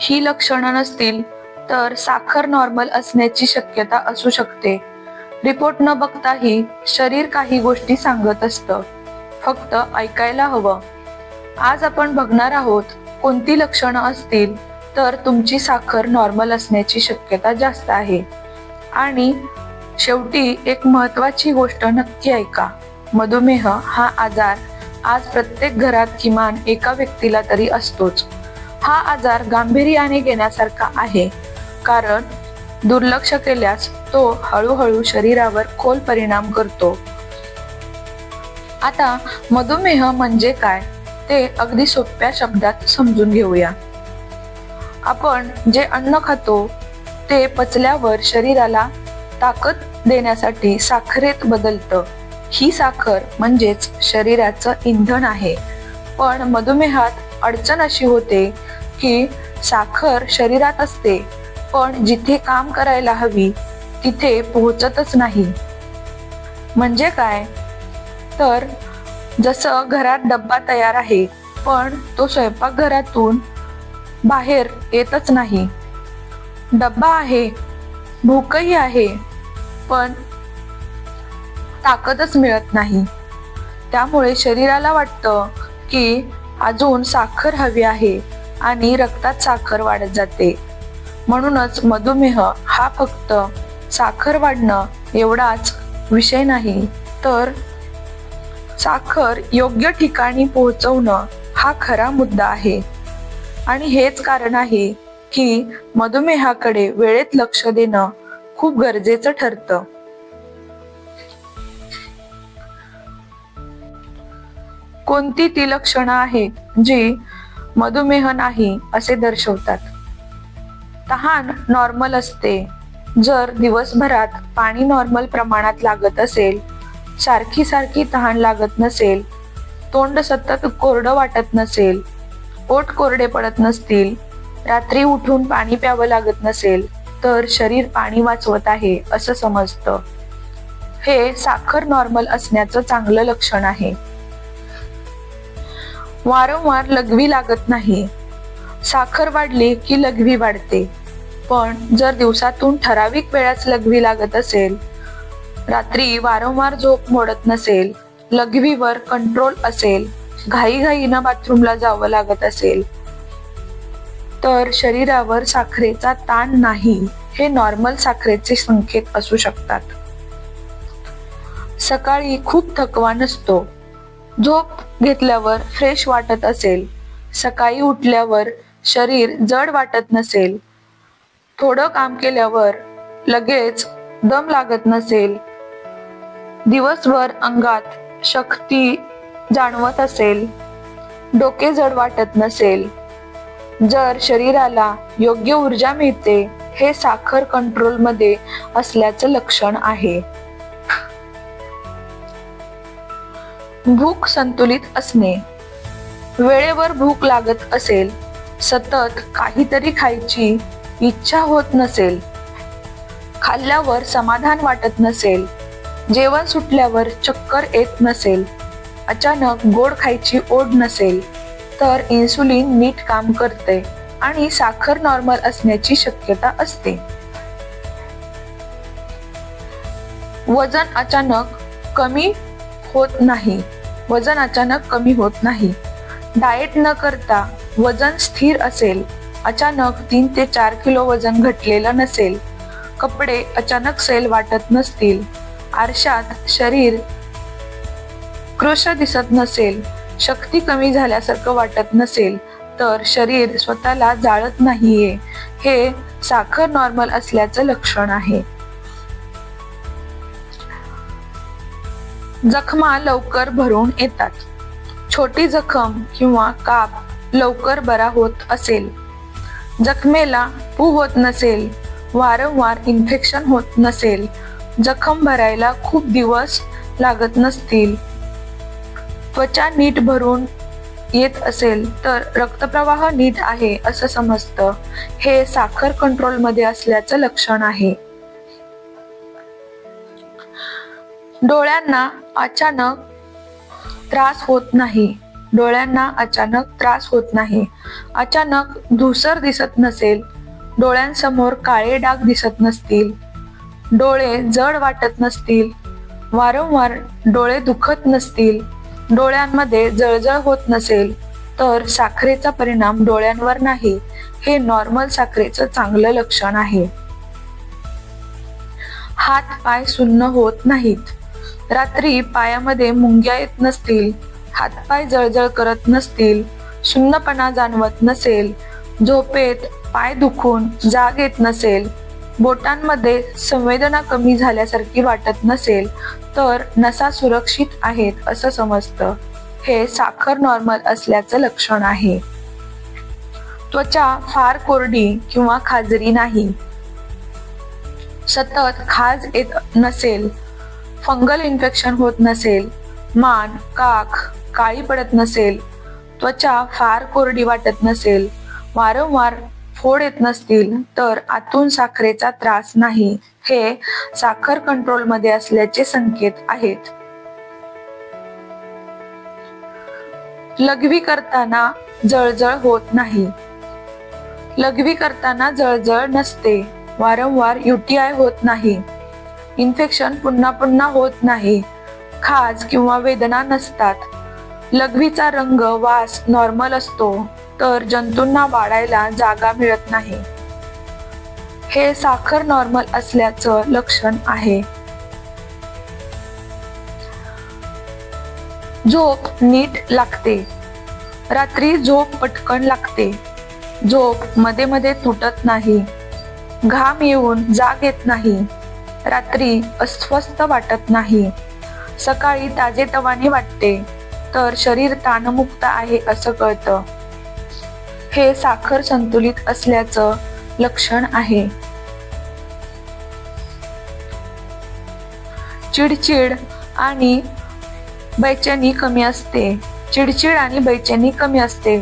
ही लक्षणं नसतील तर साखर नॉर्मल असण्याची शक्यता असू शकते. रिपोर्ट न बघताही शरीर काही गोष्टी सांगत असतं. फक्त ऐकायला हवं. आज आपण बघणार आहोत कोणती लक्षणं असतील तर तुमची साखर नॉर्मल असण्याची शक्यता जास्त आहे. आणि शेवटी एक महत्वाची गोष्ट नक्की ऐका. मधुमेह हा आजार आज प्रत्येक घरात किमान एका व्यक्तीला तरी असतोच. हा आजार गांभीर्याने घेण्यासारखा आहे. कारण दुर्लक्ष केल्यास तो हळूहळू शरीरावर खोल परिणाम करतो. आता मधुमेह म्हणजे काय? ते अगदी सोप्या शब्दात समजून घेऊया. आपण जे अन्न खातो ते पचल्यावर शरीराला ताकद देण्यासाठी साखरेत बदलतं. ही साखर म्हणजेच शरीराचं इंधन आहे. पण मधुमेहात अडचण अशी होते की साखर शरीरात असते पण जिथे काम करायला हवी तिथे पोहोचतच नाही. म्हणजे काय? तर जसं घरात डब्बा तयार आहे पण तो स्वयंपाकघरातून बाहेर येतच नाही. डब्बा आहे भूकही आहे पण ताकदच मिळत नाही. त्यामुळे शरीराला वाटतं की अजून साखर हवी आहे. आणि रक्तात साखर वाढत जाते. म्हणूनच मधुमेह हा फक्त साखर वाढणं एवढाच विषय नाही तर साखर योग्य ठिकाणी पोहोचवणं हा खरा मुद्दा आहे. आणि हेच कारण आहे की मधुमेहाकडे वेळेत लक्ष देणं खूप गरजेचं ठरतं. कोणती ती लक्षणं आहेत जी मधुमेह नाही असे दर्शवतात. तहान नॉर्मल असते. जर दिवसभरात पाणी नॉर्मल प्रमाणात लागत असेल सारखी सारखी तहान लागत नसेल तोंड सतत कोरडं वाटत नसेल ओठ कोरडे पडत नसतील रात्री उठून पाणी प्यावं लागत नसेल तर शरीर पाणी वाचवत आहे असं समजतं. हे साखर नॉर्मल असण्याचं चांगलं लक्षण आहे. वारंवार लघवी लागत नाही. साखर वाढली की लघवी वाढते. पण जर दिवसातून ठराविक वेळाच लघवी लागत असेल रात्री वारंवार झोप मोडत नसेल लघवीवर कंट्रोल असेल घाईघाईनं बाथरूमला जावं लागत असेल तर शरीरावर साखरेचा ताण नाही हे नॉर्मल साखरेचे संकेत असू शकतात. सकाळी खूप थकवा नसतो. झोप घेतल्यावर फ्रेश वाटत असेल. सकाळी उठल्यावर शरीर जड वाटत नसेल. थोडं काम केल्यावर लगेच दम लागत नसेल. दिवसभर अंगात शक्ती जाणवत असेल. डोके जड वाटत नसेल. जर शरीराला योग्य ऊर्जा मिळते हे साखर कंट्रोलमध्ये असल्याचं लक्षण आहे. भूक संतुलित असणे. वेळेवर भूक लागत असेल सतत काहीतरी खायची इच्छा होत नसेल खाल्ल्यावर समाधान वाटत नसेल जेवण सुटल्यावर चक्कर येत नसेल अचानक गोड खायची ओढ नसेल तर इन्सुलिन नीट काम करते आणि साखर नॉर्मल असण्याची शक्यता असते. वजन अचानक कमी होत नाही. वजन अचानक कमी होत नाही. डाएट न करता वजन स्थिर असेल अचानक तीन ते चार किलो वजन घटलेलं नसेल. कपडे अचानक सेल वाटत नसतील. आरशात शरीर कृश दिसत नसेल शक्ती कमी झाल्यासारखं वाटत नसेल तर शरीर स्वतःला जाळत नाहीये. हे साखर नॉर्मल असल्याचं लक्षण आहे. जखमा लवकर भरून येतात. छोटी जखम किंवा काप लवकर बरा होत असेल. जखमेला पू होत नसेल वारंवार इन्फेक्शन होत नसेल जखम भरायला खूप दिवस लागत नसतील. त्वचा नीट भरून येत असेल तर रक्तप्रवाह नीट आहे असं समजतं. हे साखर कंट्रोलमध्ये असल्याचं लक्षण आहे. डोळ्यांना अचानक त्रास होत नाही. डोळ्यांना अचानक त्रास होत नाही. अचानक धुसर दिसत नसेल. डोळ्यांसमोर काळे डाग दिसत नसतील. डोळे जड वाटत नसतील. वारंवार डोळे दुखत नसतील. डोळ्यांमध्ये जळजळ होत नसेल. तर साखरेचा परिणाम डोळ्यांवर नाही. हे नॉर्मल साखरेचं चांगलं लक्षण आहे. हात पाय सुन्न होत नाहीत. रात्री पायामध्ये मुंग्या येत नसतील हातपाय जळजळ करत नसतील शून्यपणा जाणवत नसेल झोपेत पाय दुखून जाग येत नसेल बोटांमध्ये संवेदना कमी झाल्यासारखी वाटत नसेल तर नसा सुरक्षित आहेत असं समजतं. हे साखर नॉर्मल असल्याचं लक्षण आहे. त्वचा फार कोरडी किंवा खाजरी नाही. सतत खाज येत नसेल फंगल इन्फेक्शन होत नसेल मान काख काळी पडत नसेल त्वचा फार कोरडी वाटत नसेल वारंवार फोड येत नसतील तर आतून साखरेचा त्रास नाही हे साखर कंट्रोलमध्ये असल्याचे संकेत आहेत. लघवी करताना जळजळ होत नाही. लघवी करताना जळजळ नसते वारंवार युटीआय होत नाही. इन्फेक्शन पुन्हा पुन्हा होत नाही. खाज किंवा वेदना नसतात. लघवीचा रंग वास नॉर्मल असतो तर जंतूंना वाढायला जागा मिळत नाही. हे साखर नॉर्मल असल्याचं लक्षण आहे. झोप नीट लागते. रात्री झोप पटकन लागते. झोपमध्ये मध्ये तुटत नाही. घाम येऊन जाग येत नाही. रात्री अस्वस्थ वाटत नाही. सकाळी ताजेतवाने वाटते तर शरीर ताणमुक्त आहे असं कळतं. हे साखर संतुलित असल्याचं लक्षण आहे. चिडचिड आणि बैचनी कमी असते. चिडचिड आणि बैचनी कमी असते.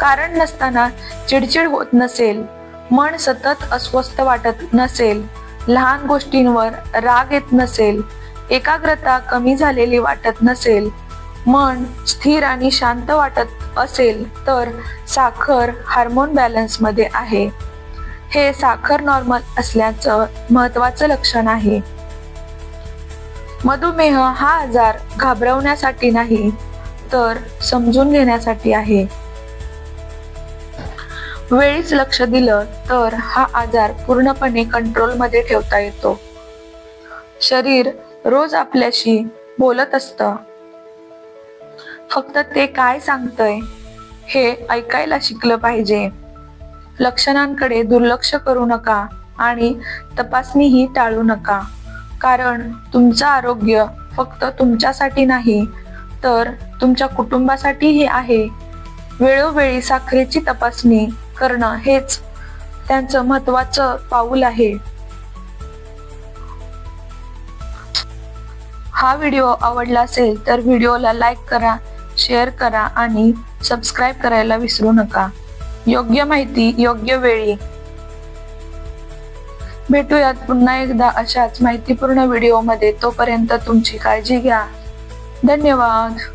कारण नसताना चिडचिड होत नसेल मन सतत अस्वस्थ वाटत नसेल लहान गोष्टींवर राग येत नसेल एकाग्रता कमी झालेली वाटत नसेल मन स्थिर आणि शांत वाटत असेल तर साखर हार्मोन बॅलन्समध्ये आहे. हे साखर नॉर्मल असल्याचं महत्वाचं लक्षण आहे. मधुमेह हा आजार घाबरवण्यासाठी नाही तर समजून घेण्यासाठी आहे. वेळीच लक्ष दिलं तर हा आजार पूर्णपणे कंट्रोलमध्ये ठेवता येतो. शरीर रोज आपल्याशी बोलत असतं. फक्त ते काय सांगतंय हे ऐकायला शिकलं पाहिजे. लक्षणांकडे दुर्लक्ष करू नका आणि तपासणीही टाळू नका. कारण तुमचं आरोग्य फक्त तुमच्यासाठी नाही तर तुमच्या कुटुंबासाठीही आहे. वेळोवेळी साखरेची तपासणी करणं हेच त्यांचं महत्वाचं पाऊल आहे. हा व्हिडिओ आवडला असेल तर व्हिडिओला लाईक करा शेअर करा आणि सबस्क्राईब करायला विसरू नका. योग्य माहिती योग्य वेळी. भेटूयात पुन्हा एकदा अशाच माहितीपूर्ण व्हिडिओमध्ये. तोपर्यंत तुमची काळजी घ्या. धन्यवाद.